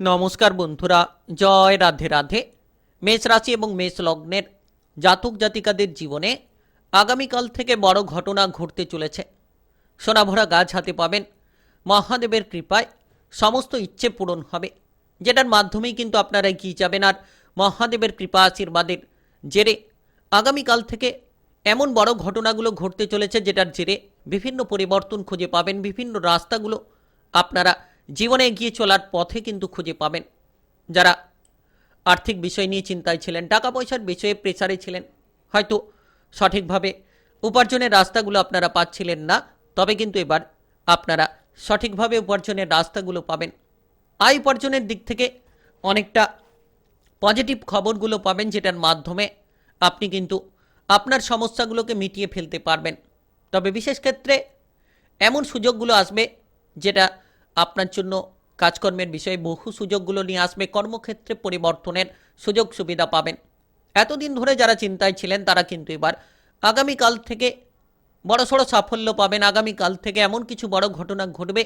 নমস্কার বন্ধুরা, জয় রাধে রাধে। মেষ রাশি এবং মেষ লগ্নের জাতক জাতিকাদের জীবনে আগামীকাল থেকে বড় ঘটনা ঘটতে চলেছে। সোনাভরা গাছ হাতে পাবেন, মহাদেবের কৃপায় সমস্ত ইচ্ছে পূরণ হবে। যেটার মাধ্যমেই কিন্তু আপনারা এগিয়ে যাবেন আর মহাদেবের কৃপা আশীর্বাদের জেরে আগামীকাল থেকে এমন বড় ঘটনাগুলো ঘটতে চলেছে যেটার জেরে বিভিন্ন পরিবর্তন খুঁজে পাবেন, বিভিন্ন রাস্তাগুলো আপনারা জীবনে এগিয়ে চলার পথে কিন্তু খুঁজে পাবেন। যারা আর্থিক বিষয় নিয়ে চিন্তায় ছিলেন টাকা পয়সার বিষয়ে প্রেসারে ছিলেন, হয়তো সঠিকভাবে উপার্জনের রাস্তাগুলো আপনারা পাচ্ছিলেন না, তবে কিন্তু এবার আপনারা সঠিকভাবে উপার্জনের রাস্তাগুলো পাবেন। আয় উপার্জনের দিক থেকে অনেকটা পজিটিভ খবরগুলো পাবেন, যেটার মাধ্যমে আপনি কিন্তু আপনার সমস্যাগুলোকে মিটিয়ে ফেলতে পারবেন। তবে বিশেষ ক্ষেত্রে এমন সুযোগগুলো আসবে, যেটা আপনার জন্য কাজকর্মের বিষয়ে বহু সুযোগগুলো নিয়ে আসবে, কর্মক্ষেত্রে পরিবর্তনের সুযোগ সুবিধা পাবেন। এতদিন ধরে যারা চিন্তায় ছিলেন, তারা কিন্তু এবার আগামীকাল থেকে বড়সড় সাফল্য পাবেন। আগামীকাল থেকে এমন কিছু বড় ঘটনা ঘটবে,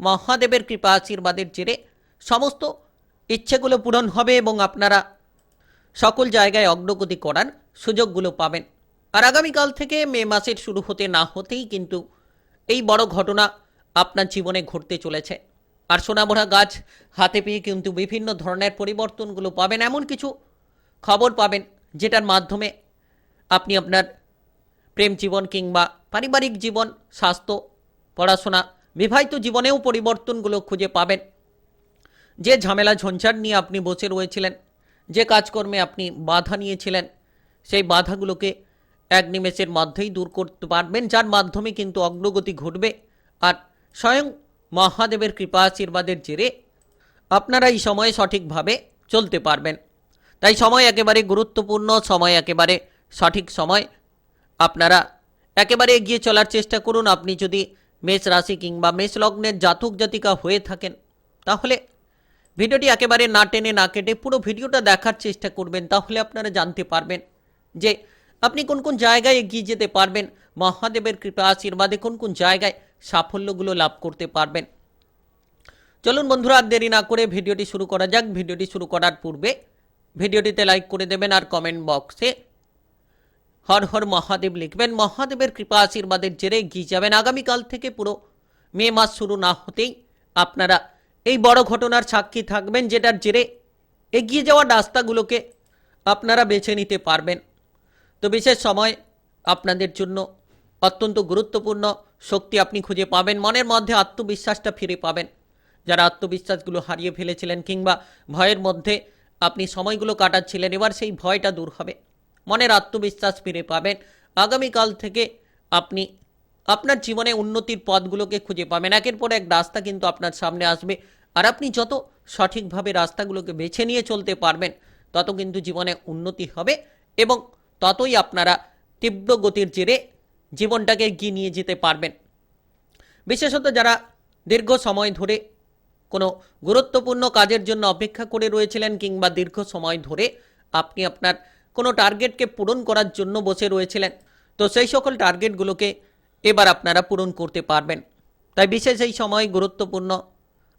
মহাদেবের কৃপা আশীর্বাদের জেরে সমস্ত ইচ্ছেগুলো পূরণ হবে এবং আপনারা সকল জায়গায় অগ্রগতি করার সুযোগগুলো পাবেন। আর আগামীকাল থেকে মে মাসের শুরু হতে না হতেই কিন্তু এই বড় ঘটনা আপনার জীবনে ঘটতে চলেছে। আর সোনামোড়া গাছ হাতে পেয়ে কিন্তু বিভিন্ন ধরনের পরিবর্তনগুলো পাবেন, এমন কিছু খবর পাবেন যেটার মাধ্যমে আপনি আপনার প্রেম জীবন কিংবা পারিবারিক জীবন, স্বাস্থ্য, পড়াশোনা, বিবাহিত জীবনেও পরিবর্তনগুলো খুঁজে পাবেন। যে ঝামেলা ঝঞ্ঝাট নিয়ে আপনি বসে রয়েছিলেন, যে কাজকর্মে আপনি বাধা নিয়েছিলেন, সেই বাধাগুলোকে এক নিমেষের মধ্যেই দূর করতে পারবেন, যার মাধ্যমে কিন্তু অগ্রগতি ঘটবে। আর স্বয়ং মহাদেবের কৃপা আশীর্বাদের জেরে আপনারা এই সময়ে সঠিকভাবে চলতে পারবেন। তাই সময় একেবারে গুরুত্বপূর্ণ, সময় একেবারে সঠিক সময়। আপনারা একেবারে এগিয়ে চলার চেষ্টা করুন। আপনি যদি মেষ রাশি কিংবা মেষ লগ্নের জাতক জাতিকা হয়ে থাকেন, তাহলে ভিডিওটি একেবারে না টেনে না কেটে পুরো ভিডিওটা দেখার চেষ্টা করবেন। তাহলে আপনারা জানতে পারবেন যে আপনি কোন কোন জায়গায় এগিয়ে যেতে পারবেন। মহাদেবের কৃপা আশীর্বাদে কোন কোন জায়গায় সাফল্যগুলো লাভ করতে পারবেন। চলুন বন্ধুরা, আর দেরি না করে ভিডিওটি শুরু করা যাক। ভিডিওটি শুরু করার পূর্বে ভিডিওটিতে লাইক করে দেবেন আর কমেন্ট বক্সে হর হর মহাদেব লিখবেন। মহাদেবের কৃপা আশীর্বাদের জেরে এগিয়ে যাবেন। আগামীকাল থেকে পুরো মে মাস শুরু না হতেই আপনারা এই বড় ঘটনার সাক্ষী থাকবেন, যেটার জেরে এগিয়ে যাওয়ার রাস্তাগুলোকে আপনারা বেছে নিতে পারবেন। তো বিশেষ সময় আপনাদের জন্য অত্যন্ত গুরুত্বপূর্ণ শক্তি আপনি খুঁজে পাবেন, মনের মধ্যে আত্মবিশ্বাসটা ফিরে পাবেন। যারা আত্মবিশ্বাসগুলো হারিয়ে ফেলেছিলেন কিংবা ভয়ের মধ্যে আপনি সময়গুলো কাটাচ্ছিলেন, এবার সেই ভয়টা দূর হবে। মনের আত্মবিশ্বাস ফিরে পাবেন। আগামীকাল থেকে আপনি আপনার জীবনে উন্নতির পথগুলোকে খুঁজে পাবেন। একের পর এক রাস্তা কিন্তু আপনার সামনে আসবে। আর আপনি যত সঠিকভাবে রাস্তাগুলোকে বেছে নিয়ে চলতে পারবেন, তত কিন্তু জীবনে উন্নতি হবে এবং ততই আপনারা তীব্র গতির জেরে জীবনটাকে এগিয়ে নিয়ে যেতে পারবেন। বিশেষত যারা দীর্ঘ সময় ধরে কোনো গুরুত্বপূর্ণ কাজের জন্য অপেক্ষা করে রয়েছিলেন কিংবা দীর্ঘ সময় ধরে আপনি আপনার কোনো টার্গেটকে পূরণ করার জন্য বসে রয়েছিলেন, তো সেই সকল টার্গেটগুলোকে এবার আপনারা পূরণ করতে পারবেন। তাই বিশেষ এই সময় গুরুত্বপূর্ণ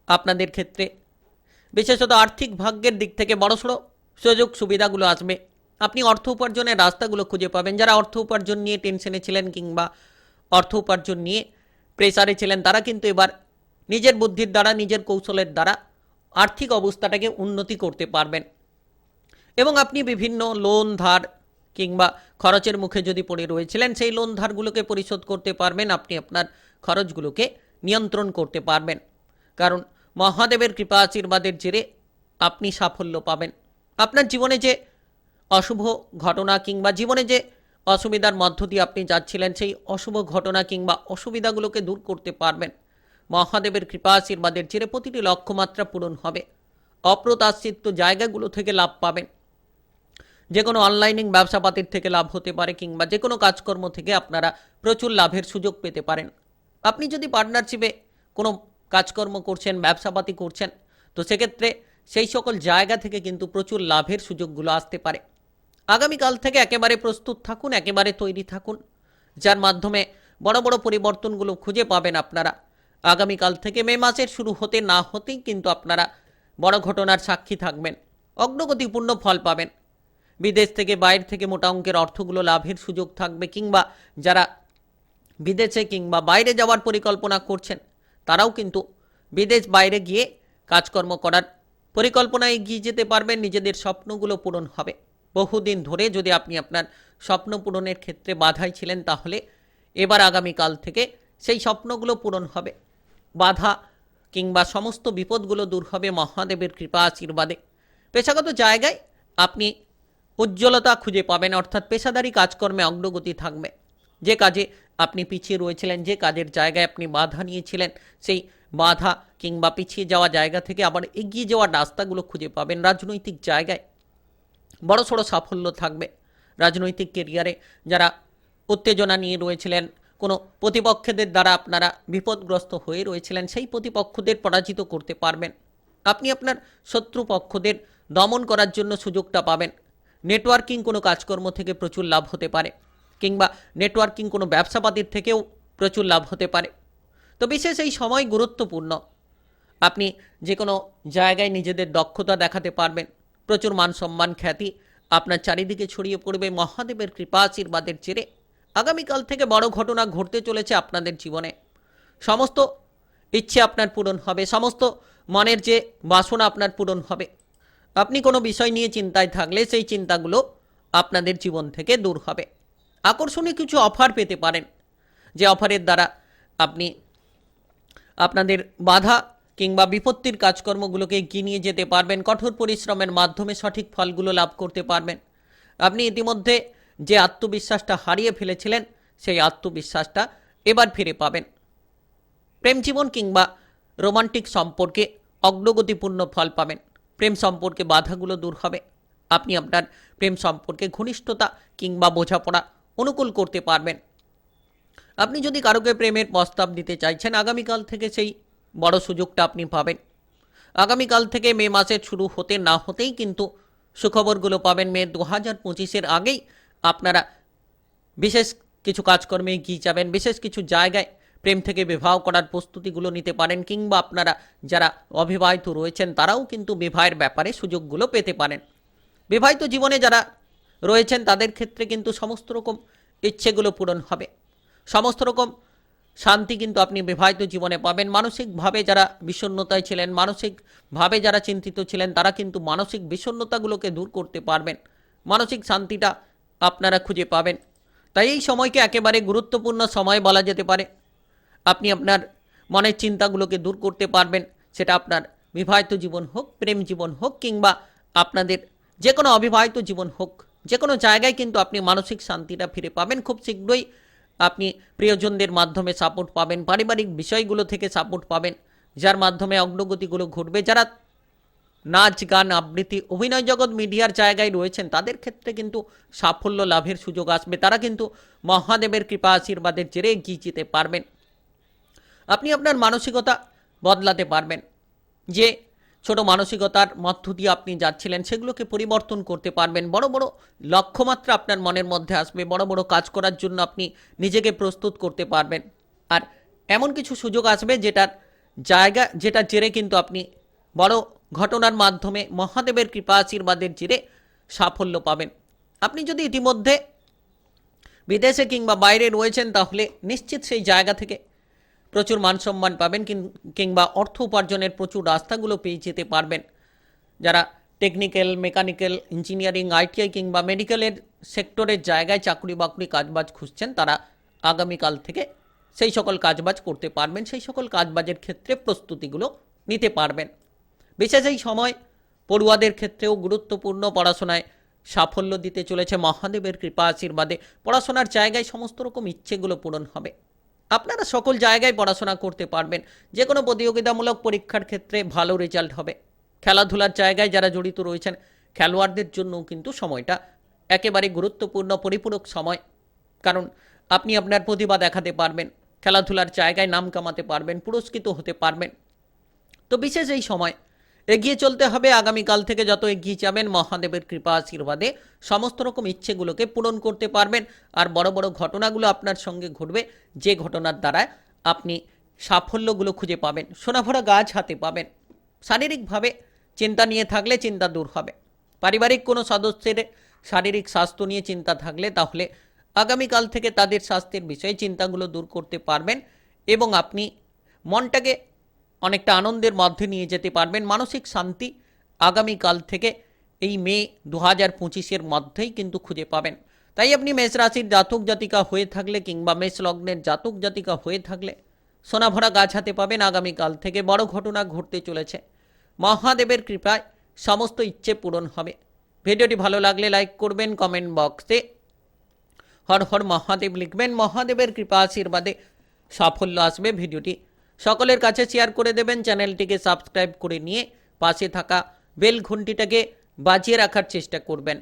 আপনাদের ক্ষেত্রে। বিশেষত আর্থিক ভাগ্যের দিক থেকে বড়সড় সুযোগ সুবিধাগুলো আসবে। আপনি অর্থ উপার্জনের রাস্তাগুলো খুঁজে পাবেন। যারা অর্থ উপার্জন নিয়ে টেনশনে ছিলেন কিংবা অর্থ উপার্জন নিয়ে প্রেসারে ছিলেন, তারা কিন্তু এবার নিজের বুদ্ধির দ্বারা, নিজের কৌশলের দ্বারা আর্থিক অবস্থাটাকে উন্নতি করতে পারবেন। এবং আপনি বিভিন্ন লোন ধার কিংবা খরচের মুখে যদি পড়ে রয়েছিলেন, সেই লোন ধারগুলোকে পরিশোধ করতে পারবেন। আপনি আপনার খরচগুলোকে নিয়ন্ত্রণ করতে পারবেন। কারণ মহাদেবের কৃপা আশীর্বাদের জেরে আপনি সাফল্য পাবেন। আপনার জীবনে যে অশুভ ঘটনা কিংবা জীবনে যে অসুবিধার মধ্য দিয়ে আপনি যাচ্ছিলেন, সেই অশুভ ঘটনা কিংবা অসুবিধাগুলোকে দূর করতে পারবেন। মহাদেবের কৃপা আশীর্বাদের জেরে প্রতিটি লক্ষ্যমাত্রা পূরণ হবে। অপ্রত্যাশিত জায়গাগুলো থেকে লাভ পাবেন। যে কোনো অনলাইনিং ব্যবসাপাতির থেকে লাভ হতে পারে কিংবা যে কোনো কাজকর্ম থেকে আপনারা প্রচুর লাভের সুযোগ পেতে পারেন। আপনি যদি পার্টনারশিপে কোনো কাজকর্ম করছেন, ব্যবসাপাতি করছেন, তো সেক্ষেত্রে সেই সকল জায়গা থেকে কিন্তু প্রচুর লাভের সুযোগগুলো আসতে পারে। আগামীকাল থেকে একেবারে প্রস্তুত থাকুন, একেবারে তৈরি থাকুন। যার মাধ্যমে বড় বড় পরিবর্তনগুলো খুঁজে পাবেন আপনারা। আগামীকাল থেকে মে মাসের শুরু হতে না হতেই কিন্তু আপনারা বড় ঘটনার সাক্ষী থাকবেন, অগ্রগতিপূর্ণ ফল পাবেন। বিদেশ থেকে বাইরে থেকে মোটা অঙ্কের অর্থগুলো লাভের সুযোগ থাকবে, কিংবা যারা বিদেশে কিংবা বাইরে যাওয়ার পরিকল্পনা করছেন, তারাও কিন্তু বিদেশ বাইরে গিয়ে কাজকর্ম করার পরিকল্পনায় এগিয়ে যেতে পারবেন, নিজেদের স্বপ্নগুলো পূরণ হবে। বহুদিন ধরে যদি আপনি আপনার স্বপ্ন পূরণের ক্ষেত্রে বাধাই ছিলেন তাহলে এবার আগামীকাল থেকে সেই স্বপ্নগুলো পূরণ হবে। বাধা কিংবা সমস্ত বিপদগুলো দূর হবে মহাদেবের কৃপা আশীর্বাদে। পেশাগত জায়গায় আপনি উজ্জ্বলতা খুঁজে পাবেন, অর্থাৎ পেশাদারি কাজকর্মে অগ্রগতি থাকবে। যে কাজে আপনি পিছিয়ে রয়েছিলেন, যে কাজের জায়গায় আপনি বাধা নিয়েছিলেন, সেই বাধা কিংবা পিছিয়ে যাওয়া জায়গা থেকে আবার এগিয়ে যাওয়ার রাস্তাগুলো খুঁজে পাবেন রাজনৈতিক জায়গায়। বড় সড়ো সাফল্য থাকবে। রাজনৈতিক কেরিয়ারে যারা উত্তেজনা নিয়ে রয়েছিলেন, কোনো প্রতিপক্ষদের দ্বারা আপনারা বিপদগ্রস্ত হয়ে রয়েছিলেন, সেই প্রতিপক্ষদের পরাজিত করতে পারবেন। আপনি আপনার শত্রুপক্ষদের দমন করার জন্য সুযোগটা পাবেন। নেটওয়ার্কিং কোনো কাজকর্ম থেকে প্রচুর লাভ হতে পারে, কিংবা নেটওয়ার্কিং কোনো ব্যবসাপাতির থেকেও প্রচুর লাভ হতে পারে। তো বিশেষ এই সময় গুরুত্বপূর্ণ। আপনি যে কোনো জায়গায় নিজেদের দক্ষতা দেখাতে পারবেন প্রচুর মান সম্মান খ্যাতি। আপনার চারিদিকে ছড়িয়ে পড়বে মহাদেবের কৃপা, আশীর্বাদের চেরে। আগামীকাল থেকে বড় ঘটনা ঘটতে চলেছে আপনাদের জীবনে। সমস্ত ইচ্ছে আপনার পূরণ হবে, সমস্ত মনের যে বাসনা আপনার পূরণ হবে। আপনি কোনো বিষয় নিয়ে চিন্তায় থাকলে সেই চিন্তাগুলো আপনাদের জীবন থেকে দূর হবে। আকর্ষণীয় কিছু অফার পেতে পারেন। যে অফারের দ্বারা আপনি আপনাদের বাধা কিংবা বিপত্তির কাজকর্মগুলোকে এগিয়ে নিয়ে যেতে পারবেন, কঠোর পরিশ্রমের মাধ্যমে সঠিক ফলগুলো লাভ করতে পারবেন। আপনি ইতিমধ্যে যে আত্মবিশ্বাসটা হারিয়ে ফেলেছিলেন, সেই আত্মবিশ্বাসটা এবার ফিরে পাবেন। প্রেম জীবন কিংবা রোমান্টিক সম্পর্কে অগ্রগতিপূর্ণ ফল পাবেন। প্রেম সম্পর্কে বাধাগুলো দূর হবে। আপনি আপনার প্রেম সম্পর্কে ঘনিষ্ঠতা কিংবা বোঝাপড়া অনুকূল করতে পারবেন। আপনি যদি কারোকে প্রেমের প্রস্তাব দিতে চাইছেন, আগামীকাল থেকে সেই বড় সুযোগটা আপনি পাবেন। আগামীকাল থেকে মে মাসের শুরু হতে না হতেই কিন্তু সুখবরগুলো পাবেন। মে দু হাজার পঁচিশের আগেই আপনারা বিশেষ কিছু কাজকর্মে এগিয়ে যাবেন, বিশেষ কিছু জায়গায় প্রেম থেকে বিবাহ করার প্রস্তুতিগুলো নিতে পারেন, কিংবা আপনারা যারা অবিবাহিত রয়েছেন তারাও কিন্তু বিবাহের ব্যাপারে সুযোগগুলো পেতে পারেন। বিবাহিত জীবনে যারা রয়েছেন তাদের ক্ষেত্রে কিন্তু সমস্ত রকম ইচ্ছেগুলো পূরণ হবে। সমস্ত রকম শান্তি কিন্তু আপনি বিবাহিত জীবনে পাবেন। মানসিকভাবে যারা বিষণ্ণতায় ছিলেন, মানসিকভাবে যারা চিন্তিত ছিলেন, তারা কিন্তু মানসিক বিষণ্ণতাগুলোকে দূর করতে পারবেন। মানসিক শান্তিটা আপনারা খুঁজে পাবেন। তাই এই সময়কে একেবারে গুরুত্বপূর্ণ সময় বলা যেতে পারে। আপনি আপনার মনের চিন্তাগুলোকে দূর করতে পারবেন। সেটা আপনার বিবাহিত জীবন হোক, প্রেম জীবন হোক, কিংবা আপনাদের যে কোনো অবিবাহিত জীবন হোক যে কোনো জায়গায় কিন্তু আপনি মানসিক শান্তিটা ফিরে পাবেন। খুব শীঘ্রই আপনি প্রিয়জনদের মাধ্যমে সাপোর্ট পাবেন, পারিবারিক বিষয়গুলো থেকে সাপোর্ট পাবেন, যার মাধ্যমে অগ্রগতিগুলো ঘটবে। যারা নাচ, গান, আবৃত্তি, অভিনয় জগৎ মিডিয়ার জায়গায় রয়েছেন, তাদের ক্ষেত্রে কিন্তু সাফল্য লাভের সুযোগ আসবে। তারা কিন্তু মহাদেবের কৃপা আশীর্বাদের জেরে এগিয়ে যেতে পারবেন। আপনি আপনার মানসিকতা বদলাতে পারবেন। যে ছোট মানসিকতার মধ্য দিয়ে আপনি যাচ্ছিলেন, সেগুলোকে পরিবর্তন করতে পারবেন। বড় বড় লক্ষ্যমাত্রা আপনার মনের মধ্যে আসবে। বড় বড় কাজ করার জন্য আপনি নিজেকে প্রস্তুত করতে পারবেন। আর এমন কিছু সুযোগ আসবে যেটার জায়গা যেটা জেরে কিন্তু আপনি বড় ঘটনার মাধ্যমে মহাদেবের কৃপা আশীর্বাদের জেরে সাফল্য পাবেন। আপনি যদি ইতিমধ্যে বিদেশে কিংবা বাইরে রয়েছেন, তাহলে নিশ্চিত সেই জায়গা থেকে প্রচুর মান সম্মান পাবেন কিংবা অর্থ উপার্জনের প্রচুর রাস্তাগুলো পেয়ে যেতে পারবেন। যারা টেকনিক্যাল মেকানিক্যাল ইঞ্জিনিয়ারিং আইটিআই কিংবা মেডিকেলের সেক্টরের জায়গায় চাকরি বাকরি কাজবাজ খুঁজছেন, তারা আগামীকাল থেকে সেই সকল কাজবাজ করতে পারবেন, সেই সকল কাজবাজের ক্ষেত্রে প্রস্তুতিগুলো নিতে পারবেন। বিশেষ এই সময় পড়ুয়াদের ক্ষেত্রেও গুরুত্বপূর্ণ পড়াশোনায় সাফল্য দিতে চলেছে। মহাদেবের কৃপা আশীর্বাদে পড়াশোনার জায়গায় সমস্ত রকম ইচ্ছেগুলো পূরণ হবে। আপনারা সকল জায়গায় পড়াশোনা করতে পারবেন। যে কোনো প্রতিযোগিতামূলক পরীক্ষার ক্ষেত্রে ভালো রেজাল্ট হবে। খেলাধুলার জায়গায় যারা জড়িত রয়েছেন, খেলোয়াড়দের জন্যও কিন্তু সময়টা একেবারে গুরুত্বপূর্ণ, পরিপূরক সময়। কারণ আপনি আপনার প্রতিভা দেখাতে পারবেন, খেলাধুলার জায়গায় নাম কামাতে পারবেন, পুরস্কৃত হতে পারবেন। তো বিশেষ এই সময় এগিয়ে চলতে হবে। আগামীকাল থেকে যত এগিয়ে যাবেন, মহাদেবের কৃপা আশীর্বাদে সমস্ত রকম ইচ্ছেগুলোকে পূরণ করতে পারবেন। আর বড় বড় ঘটনাগুলো আপনার সঙ্গে ঘটবে। যে ঘটনার দ্বারা আপনি সাফল্যগুলো খুঁজে পাবেন, সোনাভরা গাছ হাতে পাবেন। শারীরিকভাবে চিন্তা নিয়ে থাকলে চিন্তা দূর হবে। পারিবারিক কোনো সদস্যের শারীরিক স্বাস্থ্য নিয়ে চিন্তা থাকলে তাহলে আগামীকাল থেকে তাদের স্বাস্থ্যের বিষয়ে চিন্তাগুলো দূর করতে পারবেন। এবং আপনি মনটাকে অনেকটা আনন্দের মধ্যে নিয়ে যেতে পারবেন। মানসিক শান্তি আগামীকাল থেকে এই মে দু হাজার পঁচিশের মধ্যেই কিন্তু খুঁজে পাবেন। তাই আপনি মেষ রাশির জাতক জাতিকা হয়ে থাকলে কিংবা মেষ লগ্নের জাতক জাতিকা হয়ে থাকলে সোনাভরা গাছ হাতে পাবেন আগামীকাল থেকে। বড় ঘটনা ঘটতে চলেছে। মহাদেবের কৃপায় সমস্ত ইচ্ছে পূরণ হবে। ভিডিওটি ভালো লাগলে লাইক করবেন, কমেন্ট বক্সে হর হর মহাদেব লিখবেন। মহাদেবের কৃপা আশীর্বাদে সাফল্য আসবে। ভিডিওটি সকলের কাছে শেয়ার করে দেবেন চ্যানেলটিকে সাবস্ক্রাইব করে নিয়ে পাশে থাকা বেল ঘন্টিটাকে বাজিয়ে রাখার চেষ্টা করবেন।